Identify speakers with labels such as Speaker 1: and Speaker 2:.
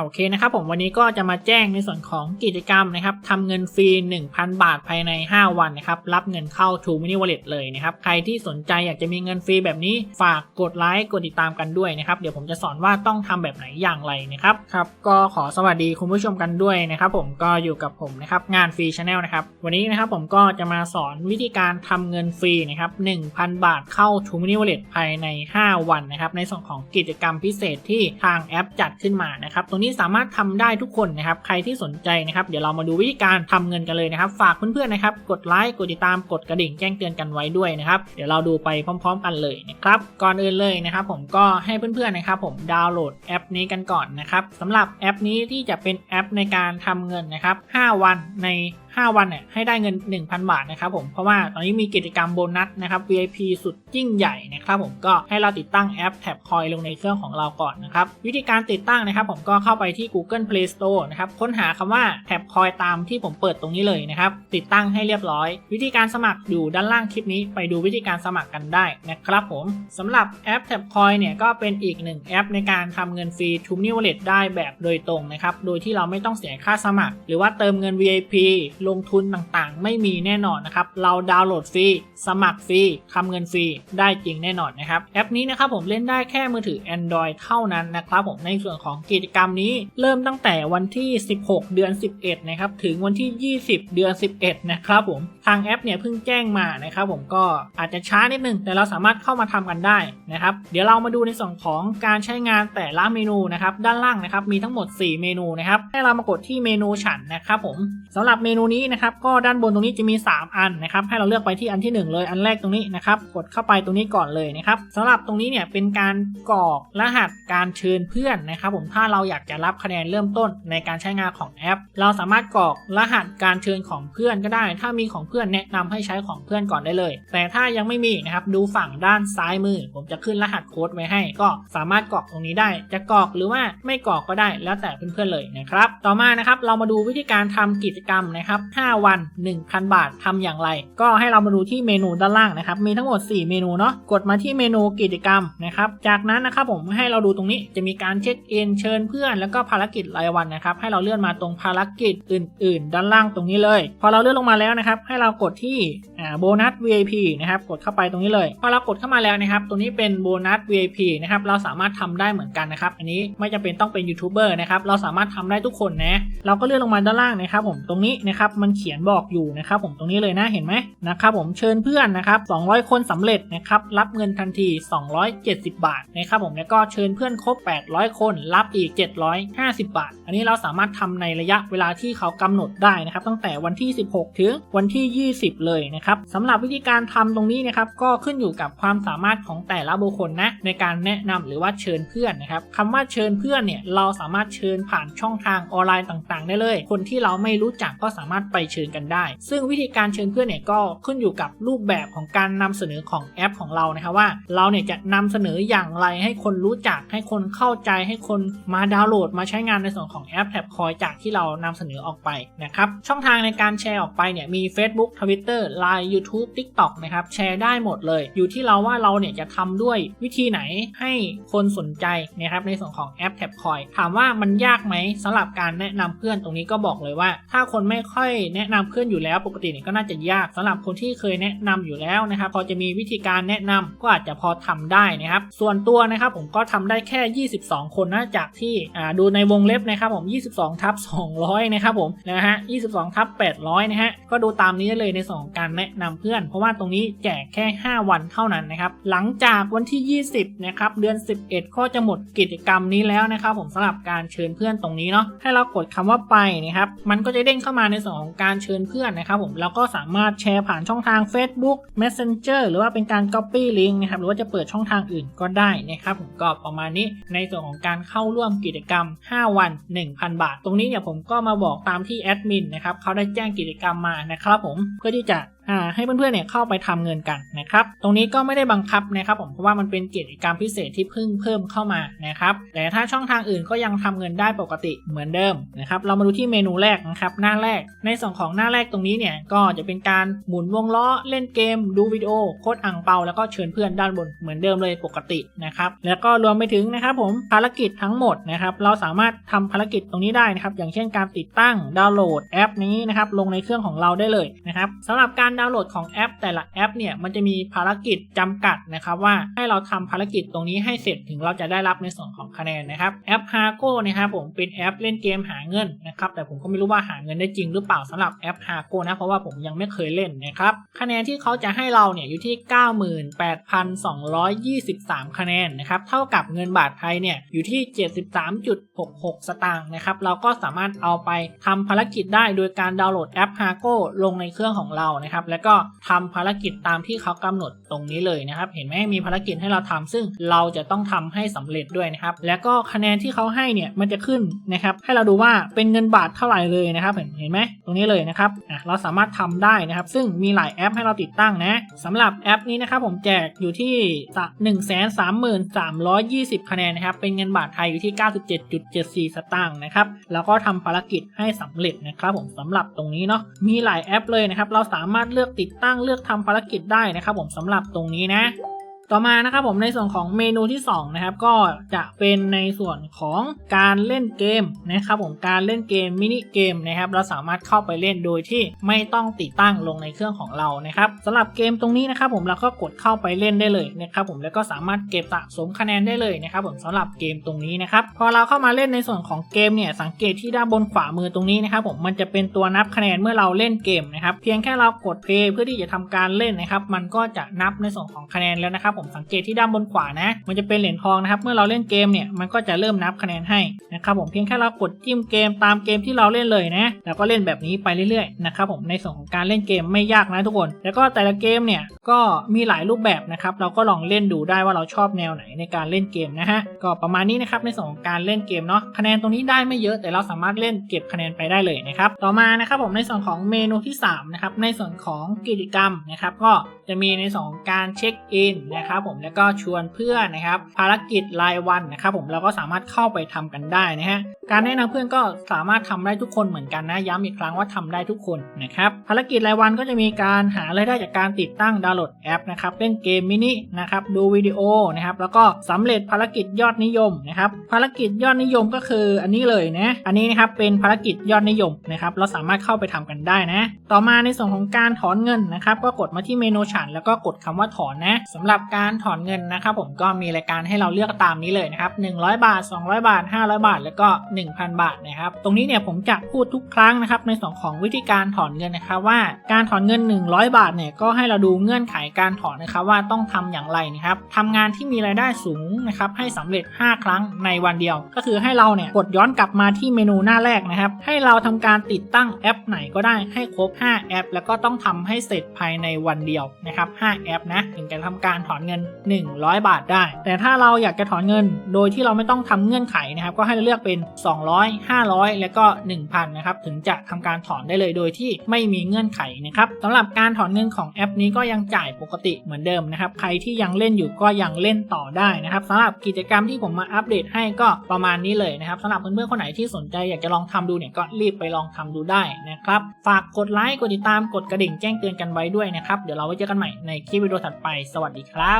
Speaker 1: โอเคนะครับผมวันนี้ก็จะมาแจ้งในส่วนของกิจกรรมนะครับทำเงินฟรี 1,000 บาทภายใน 5 วันนะครับรับเงินเข้า True Mini Wallet เลยนะครับใครที่สนใจอยากจะมีเงินฟรีแบบนี้ฝากกดไลค์กดติดตามกันด้วยนะครับเดี๋ยวผมจะสอนว่าต้องทำแบบไหนอย่างไรนะครับครับก็ขอสวัสดีคุณผู้ชมกันด้วยนะครับผมก็อยู่กับผมนะครับงานฟรีชาแนลนะครับวันนี้นะครับผมก็จะมาสอนวิธีการทำเงินฟรีนะครับ1,000 บาทเข้า True Mini Wallet ภายใน 5 วันนะครับในส่วนของกิจกรรมพิเศษที่ทางแอปจัดขึ้นมานะครับตรงนี้สามารถทำได้ทุกคนนะครับ ใครที่สนใจนะครับ เดี๋ยวเรามาดูวิธีการทำเงินกันเลยนะครับ ฝากเพื่อนๆนะครับ กดไลค์ กดติดตาม กดกระดิ่งแจ้งเตือนกันไว้ด้วยนะครับ เดี๋ยวเราดูไปพร้อม ๆ กันเลยนะครับ ก่อนอื่นเลยนะครับ ผมก็ให้เพื่อนๆนะครับ ผมดาวน์โหลดแอปนี้กันก่อนนะครับสำหรับแอปนี้ที่จะเป็นแอปในการทำเงินนะครับ 5 วันใน5 วันเนี่ยให้ได้เงิน 1,000 บาทนะครับผมเพราะว่าตอนนี้มีกิจกรรมโบนัสนะครับ VIP สุดยิ่งใหญ่นะครับผมก็ให้เราติดตั้งแอปแท็บคอยลงในเครื่องของเราก่อนนะครับวิธีการติดตั้งนะครับ ผมก็เข้าไปที่ Google Play Store นะครับค้นหาคำว่าแท็บคอยตามที่ผมเปิดตรงนี้เลยนะครับติดตั้งให้เรียบร้อย วิธีการสมัครอยู่ด้านล่างคลิปนี้ไปดูวิธีการสมัครกันได้นะครับผมสำหรับแอปแท็บคอยเนี่ยก็เป็นอีกหนึ่งแอปในการทำเงินฟรี t u m i Wallet ได้แบบโดยตรงนะครับโดยที่เราไม่ต้องเสียค่าสมัคร หรือว่าเติมเงิน VIP ลงทุนต่างๆ ไม่มีแน่นอนนะครับ เราดาวน์โหลดฟรี สมัครฟรีทำเงินฟรี ได้จริงแน่นอนนะครับ แอปนี้นะครับผมเล่นได้แค่มือถือ Android เท่านั้นนะครับผม ในส่วนของกิจกรรมนี้เริ่มตั้งแต่วันที่ 16 เดือน 11 นะครับ ถึงวันที่ 20 เดือน 11 นะครับผม ทางแอปเนี่ยเพิ่งแจ้งมานะครับผมก็อาจจะช้านิดนึง แต่เราสามารถเข้ามาทำกันได้นะครับ เดี๋ยวเรามาดูในส่วนของการใช้งานแต่ละเมนูนะครับ ด้านล่างนะครับ มีทั้งหมด 4 เมนูนะครับ ให้เรามากดที่เมนูฉันนะครับผมสำหรับเมนูนี้นะครับก็ด้านบนตรงนี้จะมี 3 อันนะครับให้เราเลือกไปที่อันที่ 1 เลยอันแรกตรงนี้นะครับกดเข้าไปตรงนี้ก่อนเลยนะครับสำหรับตรงนี้เนี่ยเป็นการกรอกรหัสการเชิญเพื่อนนะครับผมถ้าเราอยากจะรับคะแนนเริ่มต้นในการใช้งานของแอป เราสามารถกรอกรหัสการเชิญของเพื่อนก็ได้ ถ้ามีของเพื่อนแนะนำให้ใช้ของเพื่อนก่อนได้เลย แต่ถ้ายังไม่มีนะครับดูฝั่งด้านซ้ายมือ ผมจะขึ้นรหัสโค้ดไว้ให้ ก็สามารถกรอกตรงนี้ได้ จะกรอกหรือว่าไม่กรอกก็ได้แล้วแต่เพื่อนๆเลยนะครับ ต่อมานะครับเรามาดูวิธีการทำกิจกรรมนะครับ5 วัน 1,000 บาททำอย่างไร ก็ให้เรามาดูที่เมนูด้านล่างนะครับ มีทั้งหมด 4 เมนูเนาะ กดมาที่เมนูกิจกรรมนะครับ จากนั้นนะครับผมให้เราดูตรงนี้จะมีการเช็คอินเชิญเพื่อน แล้วก็ภารกิจรายวันนะครับ ให้เราเลื่อนมาตรงภารกิจอื่น ๆ ด้านล่างตรงนี้เลย พอเราเลื่อนลงมาแล้วนะครับ ให้เรากดที่โบนัส VIP นะครับ กดเข้าไปตรงนี้เลย พอเรากดเข้ามาแล้วนะครับ ตรงนี้เป็นโบนัส VIP นะครับ เราสามารถทำได้เหมือนกันนะครับ อันนี้ไม่จำเป็นต้องเป็นยูทูบเบอร์นะครับ เราสามารถทำได้ทุกคนนะ เราก็เลื่อนลงมาด้านล่างนะครับผม ตรงนี้นะครับมันเขียนบอกอยู่นะครับผมตรงนี้เลยนะเห็นไหมนะครับผมเชิญเพื่อนนะครับ200 คนสำเร็จนะครับรับเงินทันที 270 บาทนะครับผมแล้วก็เชิญเพื่อนครบ 800 คนรับอีก 750 บาท อันนี้เราสามารถทำในระยะเวลาที่เขากำหนดได้นะครับตั้งแต่วันที่ 16 ถึงวันที่ 20 เลยนะครับสำหรับวิธีการทำตรงนี้นะครับก็ขึ้นอยู่กับความสามารถของแต่ละบุคคลนะในการแนะนำหรือว่าเชิญเพื่อนนะครับคำว่าเชิญเพื่อนเนี่ยเราสามารถเชิญผ่านช่องทางออนไลน์ต่าง ๆ ได้เลย คนที่เราไม่รู้จักก็สามารถไปเชิญกันได้ ซึ่งวิธีการเชิญเพื่อนเนี่ยก็ขึ้นอยู่กับรูปแบบของการนำเสนอของแอปของเรานะครับว่า เราเนี่ยจะนำเสนออย่างไรให้คนรู้จักให้คนเข้าใจให้คนมาดาวน์โหลด มาใช้งานในส่วนของแอปแท็บคอยจากที่เรานำเสนอออกไปนะครับช่องทางในการแชร์ออกไปเนี่ยมี Facebook Twitter Line YouTube TikTok นะครับแชร์ได้หมดเลย อยู่ที่เราว่าเราเนี่ยจะทำด้วยวิธีไหนให้คนสนใจนะครับในส่วนของแอปแท็บคอยถามว่ามันยากไหมสำหรับการแนะนำเพื่อนตรงนี้ก็บอกเลยว่า ถ้าคนไม่ค่อยแนะนำเพื่อนอยู่แล้วปกติเนี่ยก็น่าจะยากสำหรับคนที่เคยแนะนำอยู่แล้วนะครับ พอจะมีวิธีการแนะนำก็อาจจะพอทำได้นะครับ ส่วนตัวนะครับผมก็ทำได้แค่ 22 คนนะจากที่ดูในวงเล็บนะครับผม 22ทับ200 นะครับผมนะฮะ22ทับ800 นะฮะก็ดูตามนี้เลยในส่วนของการแนะนำเพื่อน เพราะว่าตรงนี้แจกแค่ 5 วันเท่านั้นนะครับหลังจากวันที่ 20 นะครับเดือน 11 ก็จะหมดกิจกรรมนี้แล้วนะครับผมสำหรับการเชิญเพื่อนตรงนี้เนาะให้เรากดคำว่าไปนะครับมันก็จะเด้งเข้ามาในส่วนของการเชิญเพื่อนนะครับผมแล้วก็สามารถแชร์ผ่านช่องทาง Facebook Messenger หรือว่าเป็นการ Copy Link นะครับหรือว่าจะเปิดช่องทางอื่นก็ได้นะครับผมก็ประมาณนี้ในส่วนของการเข้าร่วมกิจกรรม 5 วัน 1,000 บาท ตรงนี้เนี่ยผมก็มาบอกตามที่แอดมินนะครับเขาได้แจ้งกิจกรรมมานะครับผมเพื่อที่จะ ให้เพื่อนๆเนี่ยเข้าไปทำเงินกันนะครับตรงนี้ก็ไม่ได้บังคับนะครับผมเพราะว่ามันเป็นกิจกรรมพิเศษที่เพิ่งเพิ่มเข้ามานะครับแต่ถ้าช่องทางอื่นก็ยังทำเงินได้ปกติเหมือนเดิมนะครับเรามาดูที่เมนูแรกนะครับหน้าแรกในส่วนของหน้าแรกตรงนี้เนี่ยก็จะเป็นการหมุนวงล้อเล่นเกม ดูวิดีโอโคดอ่างเปาแล้วก็เชิญเพื่อนด้านบนเหมือนเดิมเลยปกตินะครับแล้วก็รวมไปถึงนะครับผมภารกิจทั้งหมดนะครับเราสามารถทำภารกิจตรงนี้ได้นะครับอย่างเช่นการติดตั้งดาวน์โหลดแอปนี้นะครับลงในเครื่องของเราได้เลยนะครับสำหรับการดาวน์โหลดของแอป แต่ละแอปเนี่ยมันจะมีภารกิจจำกัดนะครับว่าให้เราทำภารกิจตรงนี้ให้เสร็จถึงเราจะได้รับในส่วนของคะแนนนะครับแอป h a g o นะครับผมเป็นแอปเล่นเกมหาเงินนะครับแต่ผมก็ไม่รู้ว่าหาเงินได้จริงหรือเปล่าสำหรับแอป h a g o นะเพราะว่าผมยังไม่เคยเล่นนะครับคะแนนที่เขาจะให้เราเนี่ยอยู่ที่ 98,223 คะแนนนะครับเท่ากับเงินบาทไทยเนี่ยอยู่ที่ 73.66 สตางค์นะครับเราก็สามารถเอาไปทำภารกิจได้โดยการดาวน์โหลดแอป h a g o ลงในเครื่องของเรานะครับแล้วก็ทำภารกิจตามที่เขากำหนดตรงนี้เลยนะครับ เห็นไหมมีภารกิจให้เราทำซึ่งเราจะต้องทำให้สำเร็จด้วยนะครับ แล้วก็คะแนนที่เขาให้เนี่ยมันจะขึ้นนะครับ ให้เราดูว่าเป็นเงินบาทเท่าไหร่เลยนะครับ เห็นเห็นไหมตรงนี้เลยนะครับอะเราสามารถทำได้นะครับ ซึ่งมีหลายแอปให้เราติดตั้งนะสำหรับแอปนี้นะครับผมแจกอยู่ที่1นึ่งแสนสามหมื่นสามร้อยยี่สิบคะแนนนะครับ เป็นเงินบาทไทยอยู่ที่ 97.74 สตางค์นะครับ แล้วก็ทำภารกิจให้สำเร็จนะครับผมสำหรับตรงนี้เนาะมีหลายแอปเลยนะครับ เราสามารถเลือกลือกติดตั้งเลือกทำภารกิจได้นะครับผมสำหรับตรงนี้นะ ต่อมานะครับผมในส่วนของเมนูที่2นะครับก็จะเป็นในส่วนของการเล่นเกมนะครับผมการเล่นเกมมินิเกมนะครับเราสามารถเข้าไปเล่นโดยที่ไม่ต้องติดตั้งลงในเครื่องของเรานะครับสำหรับเกมตรงนี้นะครับผมเราก็กดเข้าไปเล่นได้เลยนะครับผมแล้วก็สามารถเก็บสะสมคะแนนได้เลยนะครับผมสำหรับเกมตรงนี้นะครับพอเราเข้ามาเล่นในส่วนของเกมเนี่ยสังเกตที่ด้านบนขวามือตรงนี้นะครับผมมันจะเป็นตัวนับคะแนนเมื่อเราเล่นเกมนะครับเพียงแค่เรากดเพลย์เพื่อที่จะทำการเล่นนะครับมันก็จะนับในส่วนของคะแนนแล้วนะครับผมสังเกตที่ด้านบนขวานะ มันจะเป็นเหรียญทองนะครับเมื่อเราเล่นเกมเนี่ยมันก็จะเริ่มนับคะแนนให้นะครับผมเพียงแค่เรากดจิ้มเกมตามเกมที่เราเล่นเลยนะแล้วก็เล่นแบบนี้ไปเรื่อยๆนะครับผมในส่วนของการเล่นเกมไม่ยากนะทุกคน แล้วก็แต่ละเกมเนี่ยก็มีหลายรูปแบบนะครับเราก็ลองเล่นดูได้ว่าเราชอบแนวไหนในการเล่นเกมนะฮะก็ประมาณนี้นะครับในส่วนของการเล่นเกมเนาะคะแนนตรงนี้ได้ไม่เยอะแต่เราสามารถเล่นเก็บคะแนนไปได้เลยนะครับต่อมานะครับผมในส่วนของเมนูที่3นะครับในส่วนของกิจกรรมนะครับก็จะมีในส่วนของการเช็คอินนะครับผมแล้วก็ชวนเพื่อนนะครับ ภารกิจรายวันนะครับผมเราก็สามารถเข้าไปทำกันได้นะฮะการแนะนำเพื่อนก็สามารถทำได้ทุกคนเหมือนกันนะย้ำอีกครั้งว่าทำได้ทุกคนนะครับภารกิจรายวันก็จะมีการหารายได้จากการติดตั้งดาวน์โหลดแอปนะครับเล่นเกมมินินะครับดูวิดีโอนะครับแล้วก็สำเร็จภารกิจยอดนิยมนะครับภารกิจยอดนิยมก็คืออันนี้เลยนะอันนี้นะครับเป็นภารกิจยอดนิยมนะครับเราสามารถเข้าไปทำกันได้นะต่อมาในส่วนของการถอนเงินนะครับก็กดมาที่เมนูฉัน แล้วก็กดคำว่าถอนนะสำหรับการการถอนเงินนะครับผมก็มีรายการให้เราเลือกตามนี้เลยนะครับ100 บาท 200 บาท 500 บาท แล้วก็ 1,000 บาทนะครับตรงนี้เนี่ยผมจะพูดทุกครั้งนะครับในส่วนของวิธีการถอนเงินนะครับว่าการถอนเงิน 100 บาทเนี่ยก็ให้เราดูเงื่อนไขการถอนนะครับว่าต้องทำอย่างไรนะครับทำงานที่มีรายได้สูงนะครับให้สำเร็จ 5 ครั้งในวันเดียว ก็คือให้เราเนี่ยกดย้อนกลับมาที่เมนูหน้าแรกนะครับ ให้เราทำการติดตั้งแอปไหนก็ได้ให้ครบ 5 แอป แล้วก็ต้องทำให้เสร็จภายในวันเดียวนะครับ 5 แอปนะถึงจะทำการถอนเงิน 100 บาทได้ แต่ถ้าเราอยากจะถอนเงิน โดยที่เราไม่ต้องทำเงื่อนไขนะครับ ก็ให้เราเลือกเป็น 200 500 แล้วก็ 1,000 นะครับ ถึงจะทำการถอนได้เลยโดยที่ไม่มีเงื่อนไขนะครับสำหรับการถอนเงินของแอปนี้ก็ยังจ่ายปกติเหมือนเดิมนะครับ ใครที่ยังเล่นอยู่ก็ยังเล่นต่อได้นะครับสำหรับกิจกรรมที่ผมมาอัปเดตให้ก็ประมาณนี้เลยนะครับสำหรับเพื่อนๆคนไหนที่สนใจอยากจะลองทำดูเนี่ยก็รีบไปลองทำดูได้นะครับฝากกดไลค์กดติดตามกดกระดิ่งแจ้งเตือนกันไว้ด้วยนะครับ เดี๋ยวเราไว้เจอกันใหม่ในคลิปวิดีโอถัดไป สวัสดีครับ